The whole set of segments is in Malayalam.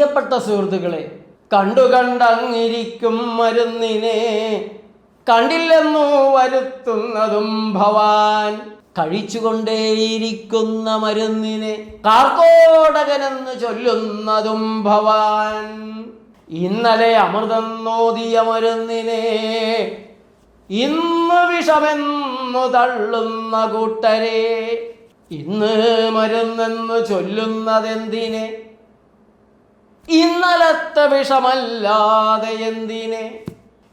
പ്രിയപ്പെട്ട സുഹൃത്തുക്കളെ കണ്ടു കണ്ടങ്ങിരിക്കും മരുന്നിനെ കണ്ടില്ലെന്നു വരുത്തുന്നതും ഭവാൻ. കഴിച്ചുകൊണ്ടേയിരിക്കുന്ന മരുന്നിനെ കാർക്കോടകനെന്ന് ചൊല്ലുന്നതും ഭവാൻ. ഇന്നലെ അമൃതം നോദിയ മരുന്നിനെ ഇന്ന് വിഷമെന്നു തള്ളുന്ന കൂട്ടരെ ഇന്ന് മരുന്നെന്ന് ചൊല്ലുന്നതെന്തിനെ? ഇന്നലത്തെ വിഷമല്ലാതെ എന്തിനെ?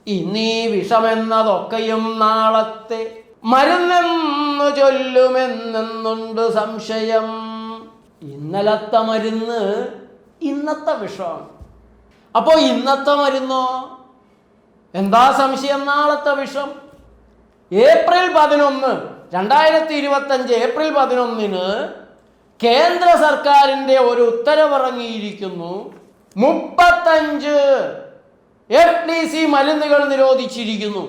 ഇന്നീ വിഷമെന്നതൊക്കെയും നാളത്തെ മരുന്നെന്നു ചൊല്ലുമെന്നുണ്ട് സംശയം. ഇന്നലത്തെ മരുന്ന് ഇന്നത്തെ വിഷമാണ്. അപ്പോൾ ഇന്നത്തെ മരുന്നോ? എന്താ സംശയം നാളത്തെ വിഷം? ഏപ്രിൽ പതിനൊന്ന് രണ്ടായിരത്തി ഇരുപത്തഞ്ച് ഏപ്രിൽ പതിനൊന്നിന് കേന്ദ്ര സർക്കാരിന്റെ ഒരു ഉത്തരവിറങ്ങിയിരിക്കുന്നു. മുപ്പത്തഞ്ച് എഫ് ഡി സി മരുന്നുകൾ നിരോധിച്ചിരിക്കുന്നു.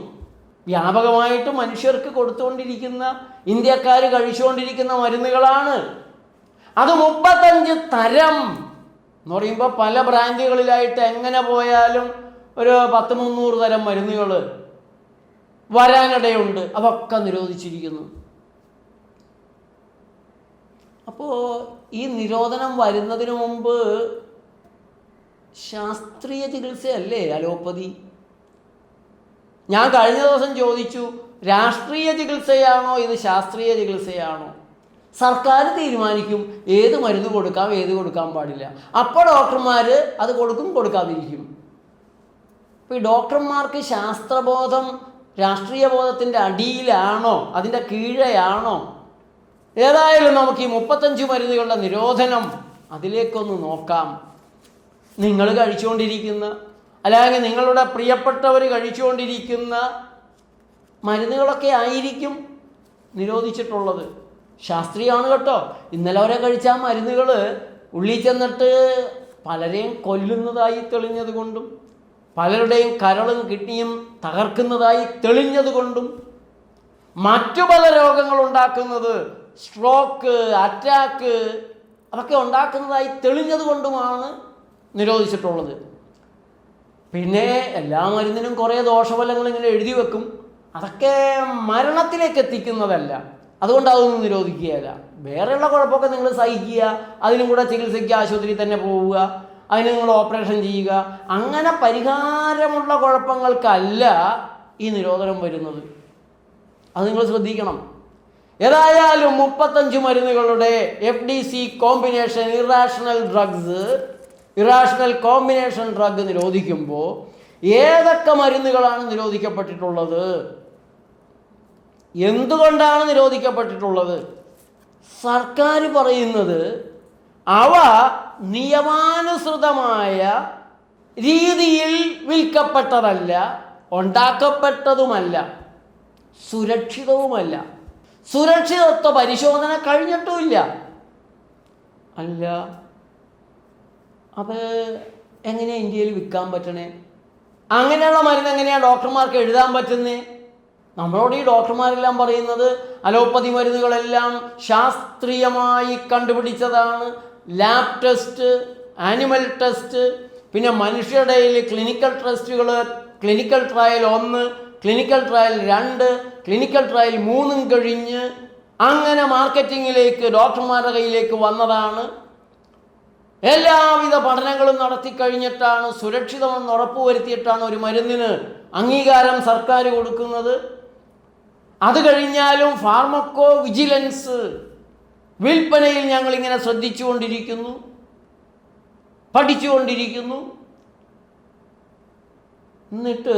വ്യാപകമായിട്ട് മനുഷ്യർക്ക് കൊടുത്തുകൊണ്ടിരിക്കുന്ന ഇന്ത്യക്കാർ കഴിച്ചുകൊണ്ടിരിക്കുന്ന മരുന്നുകളാണ്. അത് മുപ്പത്തഞ്ച് തരം എന്ന് പറയുമ്പോൾ പല ബ്രാൻഡുകളിലായിട്ട് എങ്ങനെ പോയാലും ഒരു പത്ത് മുന്നൂറ് തരം മരുന്നുകൾ വരാനിടയുണ്ട്. അതൊക്കെ നിരോധിച്ചിരിക്കുന്നു. അപ്പോൾ ഈ നിരോധനം വരുന്നതിന് മുമ്പ് ശാസ്ത്രീയ ചികിത്സയല്ലേ അലോപ്പതി? ഞാൻ കഴിഞ്ഞ ദിവസം ചോദിച്ചു രാഷ്ട്രീയ ചികിത്സയാണോ ഇത് ശാസ്ത്രീയ ചികിത്സയാണോ? സർക്കാർ തീരുമാനിക്കും ഏത് മരുന്ന് കൊടുക്കാം ഏത് കൊടുക്കാൻ പാടില്ല. അപ്പോൾ ഡോക്ടർമാർ അത് കൊടുക്കും കൊടുക്കാതിരിക്കും. അപ്പോൾ ഈ ഡോക്ടർമാർക്ക് ശാസ്ത്രബോധം രാഷ്ട്രീയ ബോധത്തിന്റെ അടിയിലാണോ? അതിന്റെ കീഴെയാണോ? ഏതായാലും നമുക്ക് ഈ മുപ്പത്തഞ്ച് മരുന്നുകളുടെ നിരോധനം അതിലേക്കൊന്ന് നോക്കാം. നിങ്ങൾ കഴിച്ചുകൊണ്ടിരിക്കുന്ന അല്ലെങ്കിൽ നിങ്ങളുടെ പ്രിയപ്പെട്ടവർ കഴിച്ചുകൊണ്ടിരിക്കുന്ന മരുന്നുകളൊക്കെ ആയിരിക്കും നിരോധിച്ചിട്ടുള്ളത്. ശാസ്ത്രീയമാണ് കേട്ടോ. ഇന്നലെ വരെ കഴിച്ച മരുന്നുകൾ ഉള്ളിൽ ചെന്നിട്ട് പലരെയും കൊല്ലുന്നതായി തെളിഞ്ഞതുകൊണ്ടും പലരുടെയും കരളും കിഡ്നിയും തകർക്കുന്നതായി തെളിഞ്ഞതുകൊണ്ടും മറ്റു പല രോഗങ്ങൾ ഉണ്ടാക്കുന്നത് സ്ട്രോക്ക് അറ്റാക്ക് അതൊക്കെ ഉണ്ടാക്കുന്നതായി തെളിഞ്ഞത് കൊണ്ടുമാണ് നിരോധിച്ചിട്ടുള്ളത്. പിന്നെ എല്ലാ മരുന്നിനും കുറേ ദോഷഫലങ്ങൾ ഇങ്ങനെ എഴുതി വെക്കും. അതൊക്കെ മരണത്തിലേക്ക് എത്തിക്കുന്നതല്ല. അതുകൊണ്ട് അതൊന്നും നിരോധിക്കുകയല്ല. വേറെയുള്ള കുഴപ്പമൊക്കെ നിങ്ങൾ സഹിക്കുക അതിനും കൂടെ ചികിത്സയ്ക്ക് ആശുപത്രിയിൽ തന്നെ പോവുക അതിന് നിങ്ങൾ ഓപ്പറേഷൻ ചെയ്യുക. അങ്ങനെ പരിഹാരമുള്ള കുഴപ്പങ്ങൾക്കല്ല ഈ നിരോധനം വരുന്നത്. അത് നിങ്ങൾ ശ്രദ്ധിക്കണം. ഏതായാലും മുപ്പത്തഞ്ച് മരുന്നുകളുടെ F D C combination irrational drugs irrational combination drug നിരോധിക്കുമ്പോൾ ഏതൊക്കെ മരുന്നുകളാണ് നിരോധിക്കപ്പെട്ടിട്ടുള്ളത്? എന്തുകൊണ്ടാണ് നിരോധിക്കപ്പെട്ടിട്ടുള്ളത്? സർക്കാർ പറയുന്നത് അവ നിയമാനുസൃതമായ രീതിയിൽ വിൽക്കപ്പെട്ടതല്ല ഉണ്ടാക്കപ്പെട്ടതുമല്ല സുരക്ഷിതവുമല്ല. സുരക്ഷിതത്വ പരിശോധന കഴിഞ്ഞിട്ടുമില്ല. അല്ല അത് എങ്ങനെയാണ് ഇന്ത്യയിൽ വിൽക്കാൻ പറ്റണേ? അങ്ങനെയുള്ള മരുന്ന് എങ്ങനെയാണ് ഡോക്ടർമാർക്ക് എഴുതാൻ പറ്റുന്നേ? നമ്മളോട് ഈ ഡോക്ടർമാരെല്ലാം പറയുന്നത് അലോപ്പതി മരുന്നുകളെല്ലാം ശാസ്ത്രീയമായി കണ്ടുപിടിച്ചതാണ്. ലാബ് ടെസ്റ്റ് ആനിമൽ ടെസ്റ്റ് പിന്നെ മനുഷ്യരുടെ ക്ലിനിക്കൽ ടെസ്റ്റുകൾ ക്ലിനിക്കൽ ട്രയൽ ഒന്ന് ക്ലിനിക്കൽ ട്രയൽ രണ്ട് ക്ലിനിക്കൽ ട്രയൽ മൂന്നും കഴിഞ്ഞ് അങ്ങനെ മാർക്കറ്റിങ്ങിലേക്ക് ഡോക്ടർമാരുടെ കയ്യിലേക്ക് വന്നതാണ് എല്ലാവിധ പഠനങ്ങളും നടത്തി കഴിഞ്ഞിട്ടാണ് സുരക്ഷിതമെന്ന് ഉറപ്പുവരുത്തിയിട്ടാണ് ഒരു മരുന്നിന് അംഗീകാരം സർക്കാർ കൊടുക്കുന്നത്. അത് കഴിഞ്ഞാലും ഫാർമക്കോ വിജിലൻസ് വിൽപ്പനയിൽ ഞങ്ങൾ ഇങ്ങനെ ശ്രദ്ധിച്ചുകൊണ്ടിരിക്കുന്നു പഠിച്ചുകൊണ്ടിരിക്കുന്നു. എന്നിട്ട്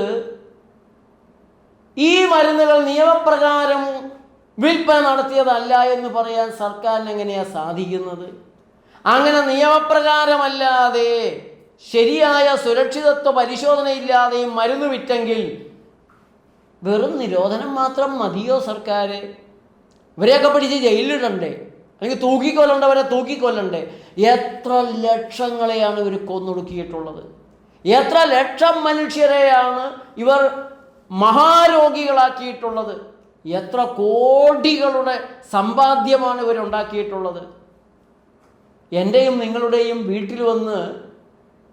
ഈ മരുന്നുകൾ നിയമപ്രകാരം വിൽപ്പന നടത്തിയതല്ല എന്ന് പറയാൻ സർക്കാരിന് എങ്ങനെയാണ് സാധിക്കുന്നത്? അങ്ങനെ നിയമപ്രകാരമല്ലാതെ ശരിയായ സുരക്ഷിതത്വ പരിശോധനയില്ലാതെയും മരുന്ന് വിറ്റെങ്കിൽ വെറും നിരോധനം മാത്രം മതിയോ സർക്കാർ ഇവരെയൊക്കെ പിടിച്ച് ജയിലിടണ്ടേ അല്ലെങ്കിൽ തൂക്കിക്കൊല്ലണ്ടവരെ തൂക്കിക്കൊല്ലണ്ടേ? എത്ര ലക്ഷങ്ങളെയാണ് ഇവർ കൊന്നൊടുക്കിയിട്ടുള്ളത്? എത്ര ലക്ഷം മനുഷ്യരെയാണ് ഇവർ മഹാരോഗികളാക്കിയിട്ടുള്ളത്? എത്ര കോടികളുടെ സമ്പാദ്യമാണ് ഇവരുണ്ടാക്കിയിട്ടുള്ളത്? എന്റെയും നിങ്ങളുടെയും വീട്ടിൽ വന്ന്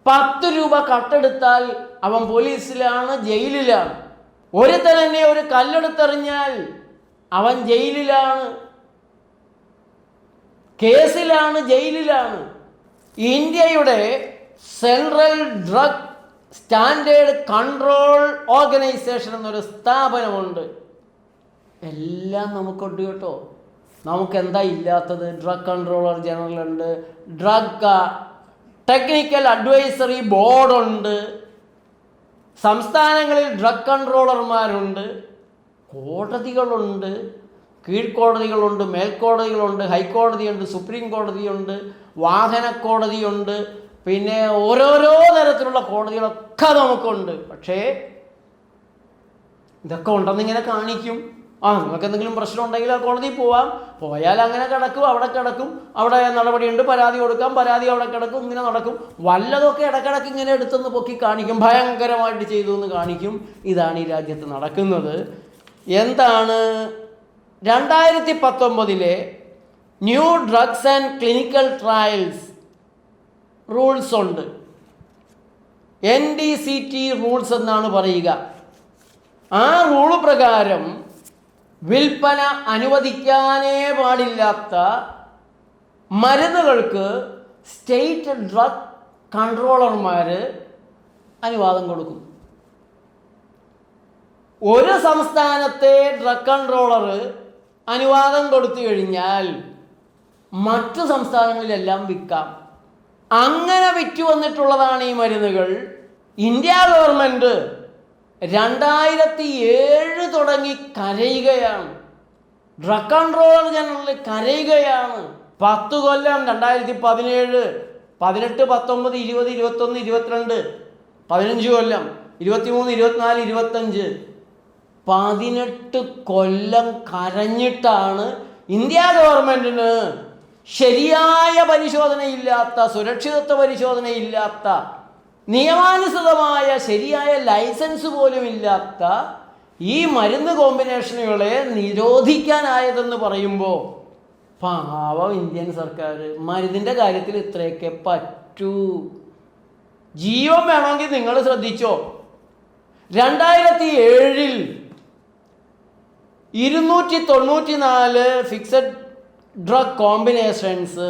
പത്ത് രൂപ കട്ടെടുത്താൽ അവൻ പോലീസിലാണ് ജയിലിലാണ്. ഒരുത്തൻ എന്നെ ഒരു കല്ലെടുത്തെറിഞ്ഞാൽ അവൻ ജയിലിലാണ്. കേസിലാണ് ജയിലിലാണ്. ഇന്ത്യയുടെ central drug standard control organisation എന്നൊരു സ്ഥാപനമുണ്ട്. എല്ലാം നമുക്കുണ്ട് കേട്ടോ. നമുക്ക് എന്താ ഇല്ലാത്തത്? ഡ്രഗ് കൺട്രോളർ ജനറൽ ഉണ്ട്. ഡ്രഗ് ടെക്നിക്കൽ അഡ്വൈസറി ബോർഡുണ്ട് സംസ്ഥാനങ്ങളിൽ ഡ്രഗ് കൺട്രോളർമാരുണ്ട് കോടതികളുണ്ട്. കീഴ്ക്കോടതികളുണ്ട് മേൽക്കോടതികളുണ്ട് ഹൈക്കോടതിയുണ്ട് സുപ്രീം കോടതിയുണ്ട് വാഹന കോടതിയുണ്ട് പിന്നെ ഓരോരോ തരത്തിലുള്ള കോടതികളൊക്കെ നമുക്കുണ്ട്. പക്ഷേ ഇതൊക്കെ ഉണ്ടെന്നിങ്ങനെ കാണിക്കും. ആ നിങ്ങൾക്ക് എന്തെങ്കിലും പ്രശ്നം ഉണ്ടെങ്കിൽ ആ കോടതിയിൽ പോവാം. പോയാൽ അങ്ങനെ കിടക്കും അവിടെ കിടക്കും. അവിടെ നടപടിയുണ്ട് പരാതി കൊടുക്കാം പരാതി അവിടെ കിടക്കും ഇങ്ങനെ നടക്കും. വല്ലതൊക്കെ ഇടക്കിടക്ക് ഇങ്ങനെ എടുത്തെന്ന് പൊക്കി കാണിക്കും ഭയങ്കരമായിട്ട് ചെയ്തു എന്ന് കാണിക്കും. ഇതാണ് ഈ രാജ്യത്ത് നടക്കുന്നത്. എന്താണ്? രണ്ടായിരത്തി പത്തൊമ്പതിലെ new drugs and clinical trials rules ഉണ്ട്. N D C T rules എന്നാണ് പറയുക. ആ റൂൾ പ്രകാരം വിൽപ്പന അനുവദിക്കാനേ പാടില്ലാത്ത മരുന്നുകൾക്ക് സ്റ്റേറ്റ് ഡ്രഗ് കൺട്രോളർമാർ അനുവാദം കൊടുക്കും. ഒരു സംസ്ഥാനത്തെ ഡ്രഗ് കൺട്രോളർ അനുവാദം കൊടുത്തു കഴിഞ്ഞാൽ മറ്റു സംസ്ഥാനങ്ങളിലെല്ലാം വിൽക്കാം. അങ്ങനെ വിറ്റു വന്നിട്ടുള്ളതാണ് ഈ മരുന്നുകൾ. ഇന്ത്യ ഗവൺമെന്റ് രണ്ടായിരത്തി ഏഴ് തുടങ്ങി കരയുകയാണ്. ഡ്രഗ് കൺട്രോളർ ജനറൽ കരയുകയാണ്. പത്ത് കൊല്ലം രണ്ടായിരത്തി പതിനേഴ് പതിനെട്ട് പത്തൊമ്പത് ഇരുപത് ഇരുപത്തൊന്ന് ഇരുപത്തിരണ്ട് പതിനഞ്ച് കൊല്ലം ഇരുപത്തിമൂന്ന് ഇരുപത്തിനാല് ഇരുപത്തഞ്ച്. പതിനെട്ട് കൊല്ലം കരഞ്ഞിട്ടാണ് ഇന്ത്യ ഗവൺമെന്റിന് ശരിയായ പരിശോധനയില്ലാത്ത സുരക്ഷിതത്വ പരിശോധനയില്ലാത്ത നിയമാനുസൃതമായ ശരിയായ ലൈസൻസ് പോലും ഇല്ലാത്ത ഈ മരുന്ന് കോമ്പിനേഷനുകളെ നിരോധിക്കാനായതെന്ന് പറയുമ്പോൾ പാവം ഇന്ത്യൻ സർക്കാർ മരുന്നിന്റെ കാര്യത്തിൽ ഇത്രയൊക്കെ പറ്റൂ. ജീവൻ വേണമെങ്കിൽ നിങ്ങൾ ശ്രദ്ധിച്ചോ? രണ്ടായിരത്തി ഏഴിൽ ഇരുന്നൂറ്റി തൊണ്ണൂറ്റി നാല് ഫിക്സഡ് ഡ്രഗ് കോമ്പിനേഷൻസ്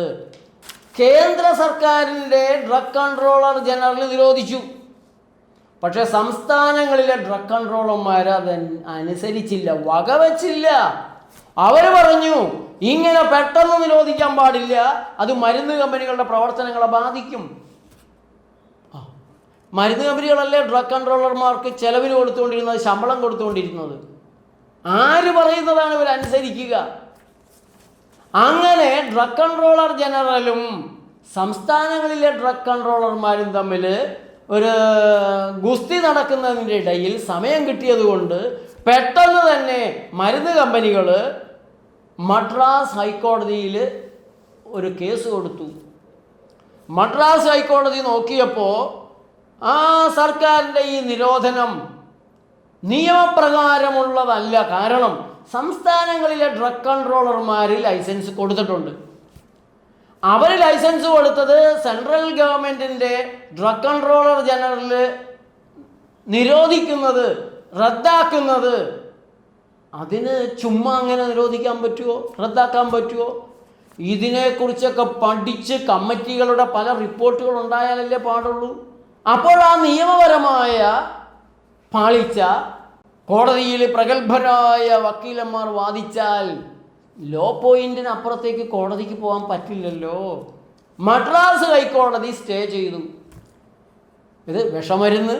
കേന്ദ്ര സർക്കാരിന്റെ ഡ്രഗ് കൺട്രോളർ ജനറൽ നിരോധിച്ചു. പക്ഷെ സംസ്ഥാനങ്ങളിലെ ഡ്രഗ് കൺട്രോളർമാർ അത് അനുസരിച്ചില്ല വകവച്ചില്ല. അവർ പറഞ്ഞു ഇങ്ങനെ പെട്ടെന്ന് നിരോധിക്കാൻ പാടില്ല. അത് മരുന്ന് കമ്പനികളുടെ പ്രവർത്തനങ്ങളെ ബാധിക്കും. മരുന്ന് കമ്പനികളല്ലേ ഡ്രഗ് കൺട്രോളർമാർക്ക് ചെലവിന് കൊടുത്തുകൊണ്ടിരുന്നത് ശമ്പളം കൊടുത്തുകൊണ്ടിരുന്നത്? ആര് പറയുന്നതാണ് ഇവർ അനുസരിക്കുക അങ്ങനെ ഡ്രഗ് കൺട്രോളർ ജനറലും സംസ്ഥാനങ്ങളിലെ ഡ്രഗ് കൺട്രോളർമാരും തമ്മിൽ ഒരു ഗുസ്തി നടക്കുന്നതിന്റെ ഇടയിൽ സമയം കിട്ടിയതുകൊണ്ട് പെട്ടെന്ന് തന്നെ മരുന്ന് കമ്പനികൾ മദ്രാസ് ഹൈക്കോടതിയിൽ ഒരു കേസ് കൊടുത്തു. മദ്രാസ് ഹൈക്കോടതി നോക്കിയപ്പോൾ ആ സർക്കാരിന്റെ ഈ നിരോധനം നിയമപ്രകാരമുള്ളതല്ല. കാരണം സംസ്ഥാനങ്ങളിലെ ഡ്രഗ് കൺട്രോളർമാർ ലൈസൻസ് കൊടുത്തിട്ടുണ്ട്. അവർ ലൈസൻസ് കൊടുത്തത് സെൻട്രൽ ഗവൺമെന്റിന്റെ ഡ്രഗ് കൺട്രോളർ ജനറൽ നിരോധിക്കുന്നത് റദ്ദാക്കുന്നത്. അതിന് ചുമ്മാ അങ്ങനെ നിരോധിക്കാൻ പറ്റുമോ റദ്ദാക്കാൻ പറ്റുമോ ഇതിനെക്കുറിച്ചൊക്കെ പഠിച്ച് കമ്മിറ്റികളുടെ പല റിപ്പോർട്ടുകൾ ഉണ്ടായാലല്ലേ പാടുള്ളൂ. അപ്പോൾ ആ നിയമപരമായ പാളിച്ച കോടതിയിൽ പ്രഗത്ഭരായ വക്കീലന്മാർ വാദിച്ചാൽ ലോ പോയിന്റിന് അപ്പുറത്തേക്ക് കോടതിക്ക് പോകാൻ പറ്റില്ലല്ലോ. മദ്രാസ് ഹൈക്കോടതി സ്റ്റേ ചെയ്തു. ഇത് വിഷമരുന്ന്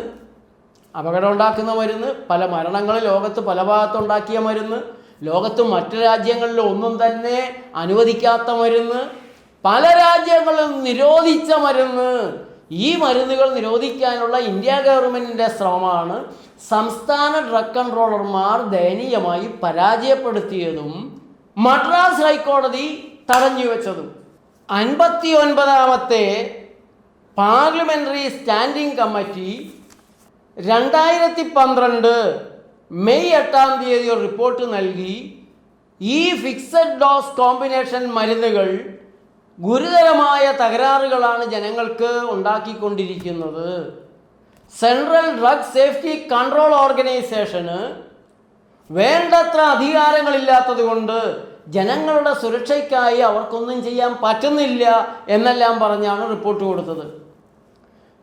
അപകടം ഉണ്ടാക്കുന്ന മരുന്ന് പല മരണങ്ങൾ ലോകത്ത് പല ഭാഗത്തുണ്ടാക്കിയ മരുന്ന് ലോകത്ത് മറ്റു രാജ്യങ്ങളിൽ ഒന്നും തന്നെ അനുവദിക്കാത്ത മരുന്ന് പല രാജ്യങ്ങളും നിരോധിച്ച മരുന്ന്. ഈ മരുന്നുകൾ നിരോധിക്കാനുള്ള ഇന്ത്യ ഗവൺമെന്റിന്റെ ശ്രമമാണ്. സംസ്ഥാന ഡ്രഗ് കൺട്രോളർമാർ ദയനീയമായി പരാജയപ്പെടുത്തിയതും മദ്രാസ് ഹൈക്കോടതി തടഞ്ഞു വെച്ചതും. അൻപത്തി ഒൻപതാമത്തെ പാർലമെന്ററി സ്റ്റാൻഡിംഗ് കമ്മിറ്റി രണ്ടായിരത്തി പന്ത്രണ്ട് മെയ് എട്ടാം തീയതി ഒരു റിപ്പോർട്ട് നൽകി ഈ ഫിക്സഡ് ഡോസ് കോമ്പിനേഷൻ മരുന്നുകൾ ഗുരുതരമായ തകരാറുകളാണ് ജനങ്ങൾക്ക് ഉണ്ടാക്കിക്കൊണ്ടിരിക്കുന്നത്. സെൻട്രൽ ഡ്രഗ് സേഫ്റ്റി കൺട്രോൾ ഓർഗനൈസേഷന് വേണ്ടത്ര അധികാരങ്ങളില്ലാത്തത് കൊണ്ട് ജനങ്ങളുടെ സുരക്ഷയ്ക്കായി അവർക്കൊന്നും ചെയ്യാൻ പറ്റുന്നില്ല എന്നെല്ലാം പറഞ്ഞാണ് റിപ്പോർട്ട് കൊടുത്തത്.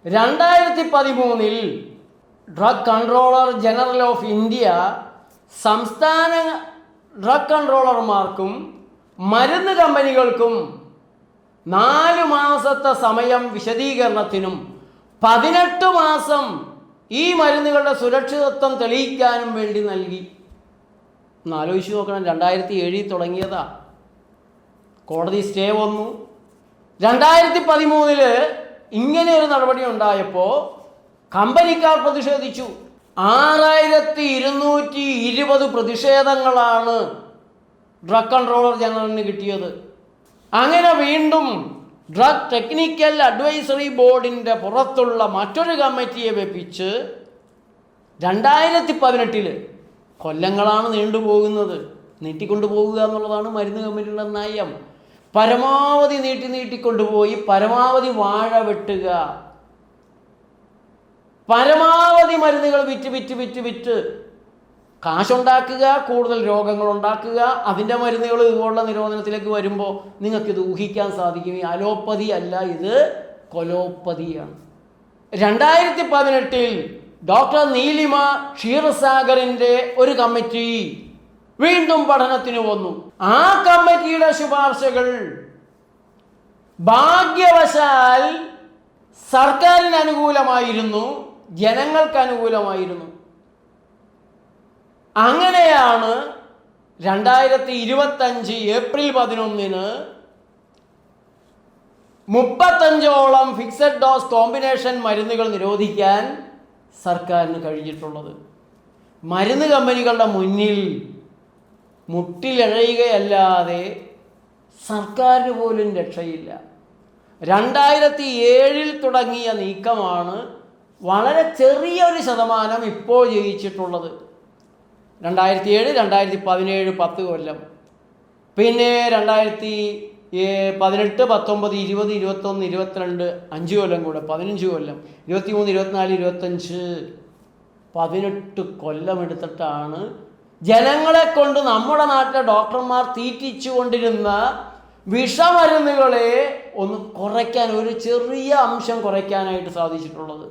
രണ്ടായിരത്തി പതിമൂന്നിൽ drug controller general of India സംസ്ഥാന ഡ്രഗ് കൺട്രോളർമാർക്കും മരുന്ന് കമ്പനികൾക്കും നാല് മാസത്തെ സമയം വിശദീകരണത്തിനും പതിനെട്ട് മാസം ഈ മരുന്നുകളുടെ സുരക്ഷിതത്വം തെളിയിക്കാനും വേണ്ടി നൽകി. ഒന്ന് ആലോചിച്ച് നോക്കണം. രണ്ടായിരത്തി ഏഴിൽ തുടങ്ങിയതാ. കോടതി സ്റ്റേ വന്നു. രണ്ടായിരത്തി പതിമൂന്നിൽ ഇങ്ങനെ ഒരു നടപടി ഉണ്ടായപ്പോൾ കമ്പനിക്കാർ പ്രതിഷേധിച്ചു. ആറായിരത്തി ഇരുന്നൂറ്റി ഇരുപത് പ്രതിഷേധങ്ങളാണ് ഡ്രഗ് കൺട്രോളർ ജനറലിന് കിട്ടിയത്. അങ്ങനെ വീണ്ടും ഡ്രഗ് ടെക്നിക്കൽ അഡ്വൈസറി ബോർഡിന്റെ പുറത്തുള്ള മറ്റൊരു കമ്മിറ്റിയെ വെപ്പിച്ച് രണ്ടായിരത്തി പതിനെട്ടിൽ കൊല്ലങ്ങളാണ് നീണ്ടുപോകുന്നത്. നീട്ടിക്കൊണ്ടു പോകുക എന്നുള്ളതാണ് മരുന്ന് കമ്മിറ്റിയുടെ നയം. പരമാവധി നീട്ടി നീട്ടിക്കൊണ്ടുപോയി പരമാവധി വാഴ വെട്ടുക. പരമാവധി മരുന്നുകൾ വിറ്റ് വിറ്റ് വിറ്റ് വിറ്റ് കാശുണ്ടാക്കുക കൂടുതൽ രോഗങ്ങൾ ഉണ്ടാക്കുക അതിന്റെ മരുന്നുകൾ ഇതുപോലുള്ള നിരോധനത്തിലേക്ക് വരുമ്പോൾ നിങ്ങൾക്കിത് ഊഹിക്കാൻ സാധിക്കും. ഈ അലോപ്പതി അല്ല ഇത് കൊലോപ്പതിയാണ്. രണ്ടായിരത്തി പതിനെട്ടിൽ ഡോക്ടർ നീലിമ ക്ഷീരസാഗറിന്റെ ഒരു കമ്മിറ്റി വീണ്ടും പഠനത്തിന് വന്നു. ആ കമ്മിറ്റിയുടെ ശുപാർശകൾ ഭാഗ്യവശാൽ സർക്കാരിന് അനുകൂലമായിരുന്നു ജനങ്ങൾക്ക് അനുകൂലമായിരുന്നു അങ്ങനെയാണ് രണ്ടായിരത്തി ഇരുപത്തഞ്ച് ഏപ്രിൽ പതിനൊന്നിന് മുപ്പത്തഞ്ചോളം ഫിക്സഡ് ഡോസ് കോമ്പിനേഷൻ മരുന്നുകൾ നിരോധിക്കാൻ സർക്കാരിന് കഴിഞ്ഞിട്ടുള്ളത്. മരുന്ന് കമ്പനികളുടെ മുന്നിൽ മുട്ടിലഴയുകയല്ലാതെ സർക്കാരിന് പോലും രക്ഷയില്ല. രണ്ടായിരത്തി ഏഴിൽ തുടങ്ങിയ നീക്കമാണ് വളരെ ചെറിയൊരു ശതമാനം ഇപ്പോൾ ജയിച്ചിട്ടുള്ളത്. രണ്ടായിരത്തി ഏഴ് രണ്ടായിരത്തി പതിനേഴ് പത്ത് കൊല്ലം. പിന്നെ രണ്ടായിരത്തി പതിനെട്ട് പത്തൊമ്പത് ഇരുപത് ഇരുപത്തൊന്ന് ഇരുപത്തിരണ്ട് അഞ്ച് കൊല്ലം കൂടെ പതിനഞ്ച് കൊല്ലം. ഇരുപത്തി മൂന്ന് ഇരുപത്തിനാല് ഇരുപത്തഞ്ച്. പതിനെട്ട് കൊല്ലം എടുത്തിട്ടാണ് ജനങ്ങളെ കൊണ്ട് നമ്മുടെ നാട്ടിലെ ഡോക്ടർമാർ തീറ്റിച്ചു കൊണ്ടിരുന്ന വിഷമരുന്നുകളെ ഒന്ന് കുറയ്ക്കാൻ ഒരു ചെറിയ അംശം കുറയ്ക്കാനായിട്ട് സാധിച്ചിട്ടുള്ളത്.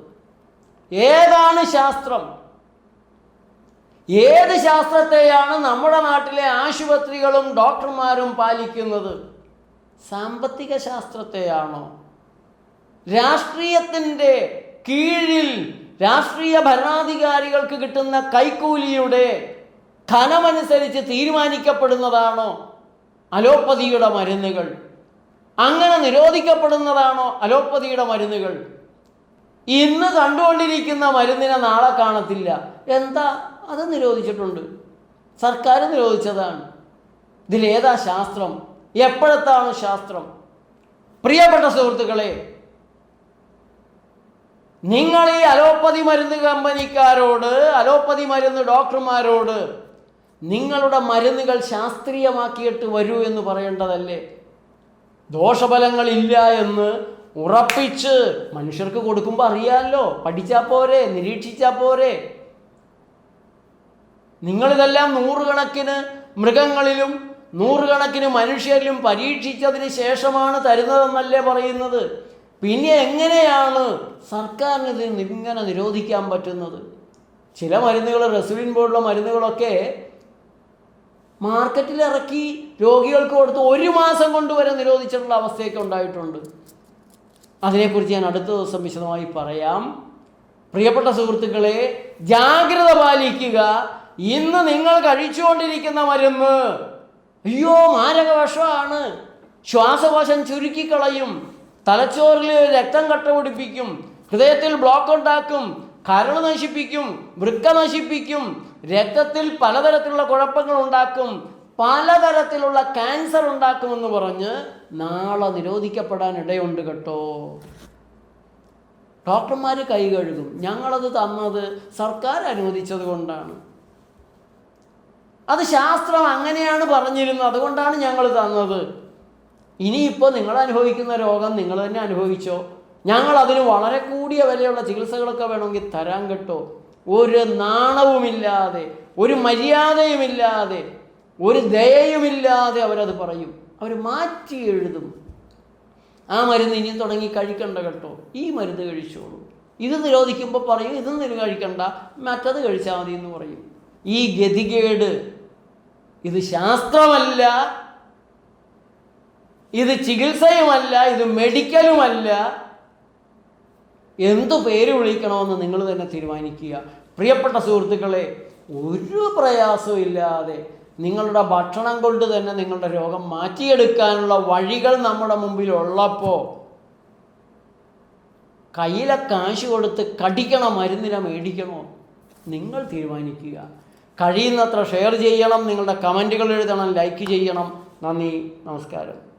ഏതാണ് ശാസ്ത്രം? ഏത് ശാസ്ത്രത്തെയാണ് നമ്മുടെ നാട്ടിലെ ആശുപത്രികളും ഡോക്ടർമാരും പാലിക്കുന്നത്? സാമ്പത്തിക ശാസ്ത്രത്തെയാണോ? രാഷ്ട്രീയത്തിന്റെ കീഴിൽ രാഷ്ട്രീയ ഭരണാധികാരികൾക്ക് കിട്ടുന്ന കൈക്കൂലിയുടെ ധനമനുസരിച്ച് തീരുമാനിക്കപ്പെടുന്നതാണോ അലോപ്പതിയുടെ മരുന്നുകൾ? അങ്ങനെ നിരോധിക്കപ്പെടുന്നതാണോ അലോപ്പതിയുടെ മരുന്നുകൾ? ഇന്ന് കണ്ടുകൊണ്ടിരിക്കുന്ന മരുന്നിനെ നാളെ കാണത്തില്ല. എന്താ അത് നിരോധിച്ചിട്ടുണ്ട്. സർക്കാർ നിരോധിച്ചതാണ്. ഇതിലേതാ ശാസ്ത്രം? എപ്പോഴത്താണ് ശാസ്ത്രം? പ്രിയപ്പെട്ട സുഹൃത്തുക്കളെ നിങ്ങൾ ഈ അലോപ്പതി മരുന്ന് കമ്പനിക്കാരോട് അലോപ്പതി മരുന്ന് ഡോക്ടർമാരോട് നിങ്ങളുടെ മരുന്നുകൾ ശാസ്ത്രീയമാക്കിയിട്ട് വരൂ എന്ന് പറയേണ്ടതല്ലേ? ദോഷഫലങ്ങളില്ല എന്ന് ഉറപ്പിച്ച് മനുഷ്യർക്ക് കൊടുക്കുമ്പോൾ അറിയാമല്ലോ പഠിച്ചാൽ പോരെ നിരീക്ഷിച്ചാൽ പോരെ. നിങ്ങളിതെല്ലാം നൂറുകണക്കിന് മൃഗങ്ങളിലും നൂറുകണക്കിന് മനുഷ്യരിലും പരീക്ഷിച്ചതിന് ശേഷമാണ് തരുന്നതെന്നല്ലേ പറയുന്നത്? പിന്നെ എങ്ങനെയാണ് സർക്കാരിന് ഇത് ഇങ്ങനെ നിരോധിക്കാൻ പറ്റുന്നത്? ചില മരുന്നുകൾ റെസുലിൻ പോലുള്ള മരുന്നുകളൊക്കെ മാർക്കറ്റിൽ ഇറക്കി രോഗികൾക്ക് കൊടുത്ത് ഒരു മാസം കൊണ്ടുവരെ നിരോധിച്ചിട്ടുള്ള അവസ്ഥയൊക്കെ ഉണ്ടായിട്ടുണ്ട്. അതിനെക്കുറിച്ച് ഞാൻ അടുത്ത ദിവസം വിശദമായി പറയാം. പ്രിയപ്പെട്ട സുഹൃത്തുക്കളെ ജാഗ്രത പാലിക്കുക ഇന്ന് നിങ്ങൾ കഴിച്ചുകൊണ്ടിരിക്കുന്ന മരുന്ന്. അയ്യോ മാരക വിഷമാണ് ശ്വാസകോശം ചുരുക്കിക്കളയും തലച്ചോറിൽ രക്തം കട്ട പിടിപ്പിക്കും ഹൃദയത്തിൽ ബ്ലോക്ക് ഉണ്ടാക്കും കരൾ നശിപ്പിക്കും വൃക്ക നശിപ്പിക്കും രക്തത്തിൽ പലതരത്തിലുള്ള കുഴപ്പങ്ങൾ ഉണ്ടാക്കും പലതരത്തിലുള്ള ക്യാൻസർ ഉണ്ടാക്കുമെന്ന് പറഞ്ഞ് നാളെ നിരോധിക്കപ്പെടാൻ ഇടയുണ്ട് കേട്ടോ. ഡോക്ടർമാർ കൈ കഴുകും. ഞങ്ങളത് തന്നത് സർക്കാർ അനുവദിച്ചത് കൊണ്ടാണ്. അത് ശാസ്ത്രം അങ്ങനെയാണ് പറഞ്ഞിരുന്നത്. അതുകൊണ്ടാണ് ഞങ്ങൾ തന്നത്. ഇനിയിപ്പോൾ നിങ്ങൾ അനുഭവിക്കുന്ന രോഗം നിങ്ങൾ തന്നെ അനുഭവിച്ചോ. ഞങ്ങൾ അതിന് വളരെ കൂടിയ വിലയുള്ള ചികിത്സകളൊക്കെ വേണമെങ്കിൽ തരാൻ കേട്ടോ. ഒരു നാണവുമില്ലാതെ ഒരു മര്യാദയുമില്ലാതെ ഒരു ദയയുമില്ലാതെ അവരത് പറയും. അവർ മാറ്റി എഴുതും. ആ മരുന്ന് ഇനി തുടങ്ങി കഴിക്കണ്ട കേട്ടോ. ഈ മരുന്ന് കഴിച്ചോളൂ. ഇത് നിരോധിക്കുമ്പോൾ പറയും ഇത് കഴിക്കണ്ട. മറ്റത് കഴിച്ചാൽ മതി എന്ന് പറയും. ഈ ഗതികേട് ഇത് ശാസ്ത്രമല്ല ഇത് ചികിത്സയുമല്ല ഇത് മെഡിക്കലുമല്ല. എന്തു പേര് വിളിക്കണമെന്ന് നിങ്ങൾ തന്നെ തീരുമാനിക്കുക. പ്രിയപ്പെട്ട സുഹൃത്തുക്കളെ ഒരു പ്രയാസവും ഇല്ലാതെ നിങ്ങളുടെ ഭക്ഷണം കൊണ്ട് തന്നെ നിങ്ങളുടെ രോഗം മാറ്റിയെടുക്കാനുള്ള വഴികൾ നമ്മുടെ മുമ്പിൽ ഉള്ളപ്പോൾ കയ്യിലെ കാശ് കൊടുത്ത് കടിക്കണോ മരുന്നിനെ മേടിക്കണോ? നിങ്ങൾ തീരുമാനിക്കുക. കഴിയുന്നത്ര ഷെയർ ചെയ്യണം നിങ്ങളുടെ കമന്റുകൾ എഴുതണം ലൈക്ക് ചെയ്യണം. നന്ദി നമസ്കാരം.